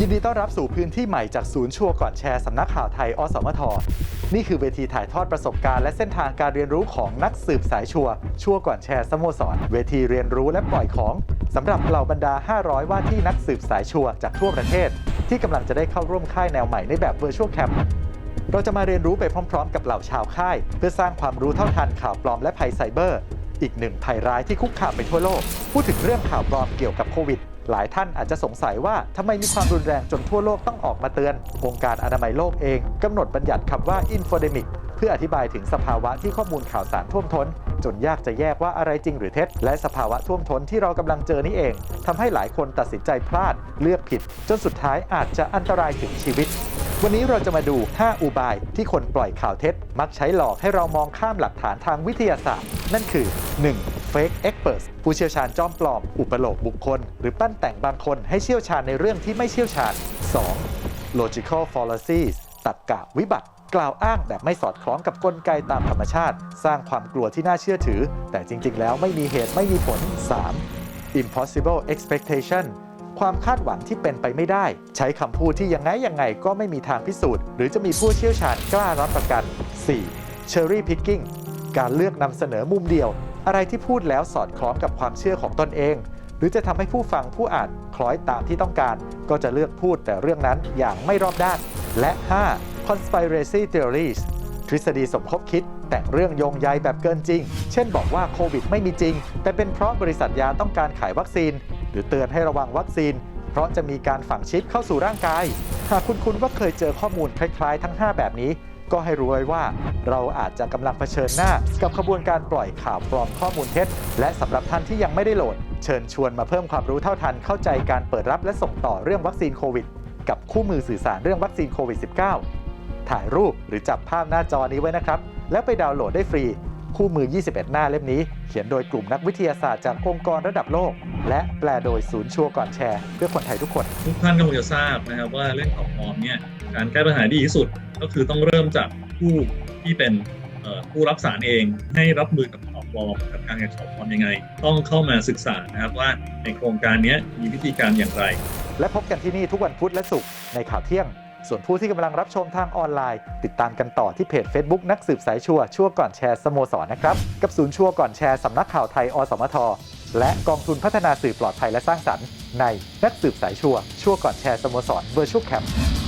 ยินดีต้อนรับสู่พื้นที่ใหม่จากศูนย์ชัวร์ก่อนแชร์สำนักข่าวไทยอสมท นี่คือเวทีถ่ายทอดประสบการณ์และเส้นทางการเรียนรู้ของนักสืบสายชัวร์ชัวร์ก่อนแชร์สโมสร เวทีเรียนรู้และปล่อยของสำหรับเหล่าบรรดา 500 ว่าที่นักสืบสายชัวร์จากทั่วประเทศ ที่กำลังจะได้เข้าร่วมค่ายแนวใหม่ในแบบ Virtual Camp เราจะมาเรียนรู้ไปพร้อม ๆ กับเหล่าชาวค่าย เพื่อสร้างความรู้เท่าทันข่าวปลอมและภัยไซเบอร์ อีกหนึ่งภัยร้ายที่คุกคามไปทั่วโลก พูดถึงเรื่องข่าวปลอมเกี่ยวกับโควิด หลายท่านอาจจะสงสัยว่าทำไมมีความรุนแรงจนทั่วโลกต้องออกมาเตือน องค์การอนามัยโลกเองกำหนดบัญญัติคำว่า infodemic เพื่ออธิบายถึงสภาวะที่ข้อมูลข่าวสารท่วมท้น จนยากจะแยกว่าอะไรจริงหรือเท็จ และสภาวะท่วมท้นที่เรากำลังเจอนี่เองทำให้หลายคนตัดสินใจพลาด เลือกผิด จนสุดท้ายอาจจะอันตรายถึงชีวิต วันนี้เราจะมาดู 5 อุบายที่คนปล่อยข่าวเท็จ มักใช้หลอกให้เรามองข้ามหลักฐานทางวิทยาศาสตร์ นั่นคือ 1. Fake experts ผู้เชี่ยวชาญจอมปลอม อุปโลกบุคคล หรือปั้นแต่งบางคนให้เชี่ยวชาญในเรื่องที่ไม่เชี่ยวชาญ 2. logical fallacies ตรรกะวิบัติ กล่าวอ้างแบบไม่สอดคล้องกับกลไกตามธรรมชาติ สร้างความกลัวที่น่าเชื่อถือ แต่จริง ๆ แล้วไม่มีเหตุไม่มีผล 3. impossible expectation ความคาดหวังที่เป็นไปไม่ได้ ใช้คำพูดที่ยังไงยังไงก็ไม่มีทางพิสูจน์ หรือจะมีผู้เชี่ยวชาญกล้ารับประกัน 4. cherry picking การเลือกนำเสนอมุมเดียว อะไรที่พูดแล้วสอดคล้องกับความเชื่อของตนเอง หรือจะทำให้ผู้ฟังผู้อ่านคล้อยตามที่ต้องการ ก็จะเลือกพูดแต่เรื่องนั้นอย่างไม่รอบด้าน และ 5. conspiracy theories ทฤษฎีสมคบคิด แต่งเรื่องโยงใยแบบเกินจริง เช่นบอกว่าโควิดไม่มีจริง แต่เป็นเพราะบริษัทยาต้องการขายวัคซีน หรือเตือนให้ระวังวัคซีน เพราะจะมีการฝังชิปเข้าสู่ร่างกาย หากคุณคุณว่าเคยเจอข้อมูลคล้ายๆ ทั้ง 5 แบบนี้ ก็ให้รู้ไว้ว่าเราอาจจะกำลังเผชิญหน้ากับขบวนการปล่อยข่าวปลอมข้อมูลเท็จ และสำหรับท่านที่ยังไม่ได้โหลด เชิญชวนมาเพิ่มความรู้เท่าทันเข้าใจการเปิดรับและส่งต่อเรื่องวัคซีนโควิด กับคู่มือสื่อสารเรื่องวัคซีนโควิด -19 ถ่ายรูปหรือจับภาพหน้าจอนี้ไว้นะครับ แล้วไปดาวน์โหลดได้ฟรี คู่มือ 21 หน้าเล่มนี้ เขียนโดยกลุ่มนักวิทยาศาสตร์จากองค์กรระดับโลก และแปลโดยศูนย์ชัวร์ก่อนแชร์ เพื่อคนไทยทุกคน ทุกท่านก็คงจะทราบนะครับว่าเรื่องข่าวปลอมเนี่ยการแก้ปัญหาที่ดีที่สุดก็คือต้องเริ่มจากผู้ที่เป็นเอ่อผู้รับสารเองให้รับมือกับข่าวปลอมกับการแก้ข่าวปลอมยังไง ต้องเข้ามาศึกษานะครับว่าในโครงการเนี้ยมีวิธีการอย่างไร และพบกันที่นี่ทุกวันพุธและศุกร์ในข่าวเที่ยง ส่วนผู้ที่กำลังรับชมทางออนไลน์ ติดตามกันต่อที่เพจ Facebook นักสืบสายชัวชั่วก่อนแชร์สโมสรนะครับ กับศูนย์ชัวก่อนแชร์สำนักข่าวไทยอสมท และกองทุนพัฒนาสื่อปลอดภัยและสร้างสรรค์ ในนักสืบสายชัวชั่วก่อนแชร์สโมสรเวอร์ชวลแคมป์